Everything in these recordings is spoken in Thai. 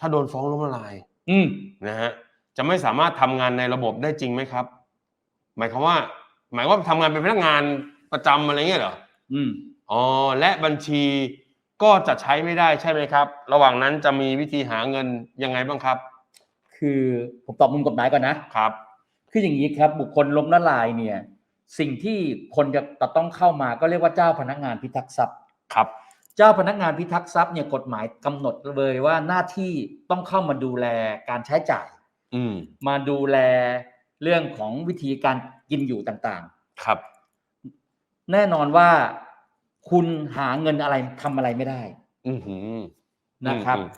ถ้าโดนฟ้องล้มละลาย อืมนะฮะจะไม่สามารถทำงานในระบบได้จริงไหมครับ หมายความว่า หมายว่าทำงานเป็นพนักงานประจำอะไรเงี้ยเหรออืมอ๋อและบัญชีก็จะใช้ไม่ได้ใช่ไหมครับ ระหว่างนั้นจะมีวิธีหาเงินยังไงบ้างครับ คือผมตอบมุมกฎหมายก่อนนะครับ คืออย่างนี้ครับ บุคคลล้มละลายเนี่ย สิ่งที่คนจะต้องเข้ามาก็เรียกว่าเจ้าพนักงานพิทักษ์ทรัพย์ครับ เจ้าพนักงานพิทักษ์ทรัพย์เนี่ยกฎหมายกำหนดเลยว่าหน้าที่ต้องเข้ามาดูแลการใช้จ่าย อืมมาดูแลเรื่องของวิธีการกินอยู่ต่างครับๆแน่นอนว่าคุณหาเงินอะไรทำอะไรไม่ได้ อือหือนะครับอืม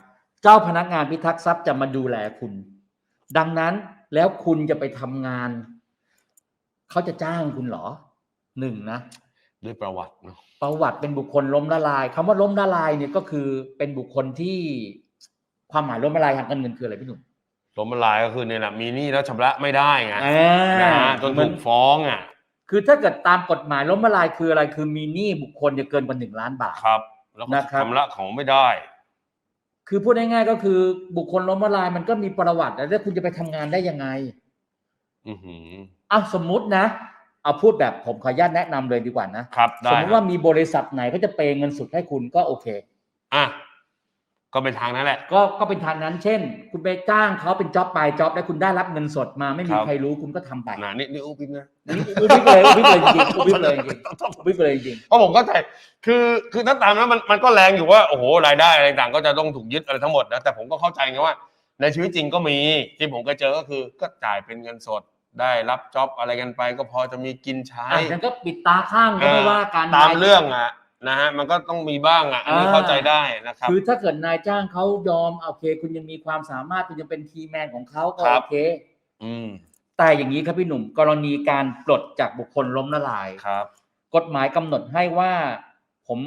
เจ้าพนักงานพิทักษ์ทรัพย์จะมาดูแลคุณ ดังนั้นแล้วคุณจะไปทำงาน เขาจะจ้างคุณเหรอหนึ่งนะ ด้วยประวัติเนอะประวัติเป็นบุคคลล้มละลายคำว่าล้มละลายเนี่ยก็คือเป็นบุคคลที่ความหมายล้มละลายทางการเงินคืออะไรพี่หนุ่มล้มละลายก็คือเนี่ยแหละมีหนี้แล้วชำระไม่ได้ไงอ่านะฮะจนเหมืถูอนกฟ้องอะคือถ้าเกิดตามกฎหมายล้มละลายคืออะไรคือมีหนี้บุคคลจะเกินกว่าหนึ่งล้านบาทครับแล้วก็นะครับชำระของไม่ได้ คือพูดง่ายๆก็คือ บุคคลล้มละลายมันก็มีประวัติแล้วคุณจะไปทำงานได้ยังไง อือหืออะสมมุตินะ เอาพูดแบบผมขออนุญาตแนะนำเลยดีกว่านะครับสได้มมติว่ามีบริษัทไหนเขาจะเปย์เงินสดให้คุณก็โอเคอะก็เป็นทางนั้นแหละ ก็ก็เป็นทางนั้น เช่น คุณไปจ้างเขาเป็นจ็อบไปจ็อบแล้วคุณได้รับเงินสดมาไม่มีครับใครรู้คุณก็ทำไปนะนี่นี่อุ๊บอิ๊บนะนี่อุบิเลยอุบิเลยจริงอุบิเลยจริงอุบิเลยจริงเพราะผมเข้าใจคือคือถ้าตามนั้นมันมันก็แรงอยู่ว่าโอ้โหรายได้อะไรต่างก็จะต้องถูกยึดอะไรทั้งหมดนะแต่ผมก็เข้าใจไงว่า ในชีวิตจริงก็มีที่ผมเคยเจอก็คือก็จ่ายเป็นเงินสด ได้รับจ็อบอะไรกันไป ก็พอจะมีกินใช้อะงั้นก็ปิดตาข้างก็ไม่ว่าการตามเรื่องอะนะฮะมันก็ต้องมีบ้างอะอันนี้อ่าเข้าใจได้นะครับ คือถ้าเกิดนายจ้างเขายอมโอเค คุณยังมีความสามารถคุณยังเป็นทีแมนของเขาก็ครัโอบเค อืมแต่อย่างนี้ครับพี่หนุ่ม กรณีการปลดจากบุคคลล้มละลายครับ กฎหมายกำหนดให้ว่า ผม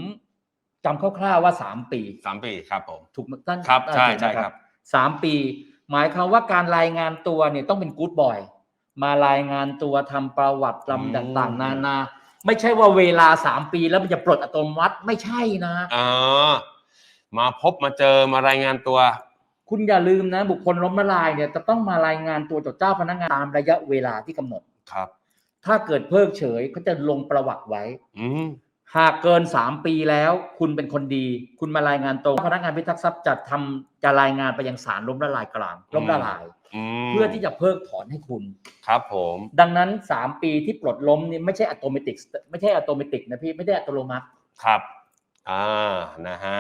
จำคร่าวๆว่าสามปีสามปีครับผมถูกไหมท่านครับใช่ถูกไหมใช่ครับสามปี หมายความว่าการรายงานตัวเนี่ยต้องเป็นกู๊ดบอย มารายงานตัวทำประวัติลำต่าง ๆ นานา ไม่ใช่ว่าเวลาสามปีแล้วมันจะปลดอัตโนมัติไม่ใช่นะ อ๋อมาพบมาเจอมารายงานตัว คุณอย่าลืมนะ บุคคลล้มละลายเนี่ยจะต้องมารายงานตัวต่อเจ้าพนักงานตามระยะเวลาที่กำหนด ครับ ถ้าเกิดเพิกเฉยเขาจะลงประวัติไว้ อืม หากเกิน 3 ปีแล้วคุณเป็นคนดี คุณมารายงานตรงพนักงานพิทักษ์ทรัพย์จะทำจะรายงานไปยังศาลล้มละลายกลางล้มละลายอืมเพื่อที่จะเพิกถอนให้คุณ ครับผม ดังนั้น 3 ปีที่ปลดล้มนี่ไม่ใช่อัตโนมัติไม่ใช่อัตโนมัตินะพี่ไม่ได้อัตโนมัติ ครับ อ่า นะฮะ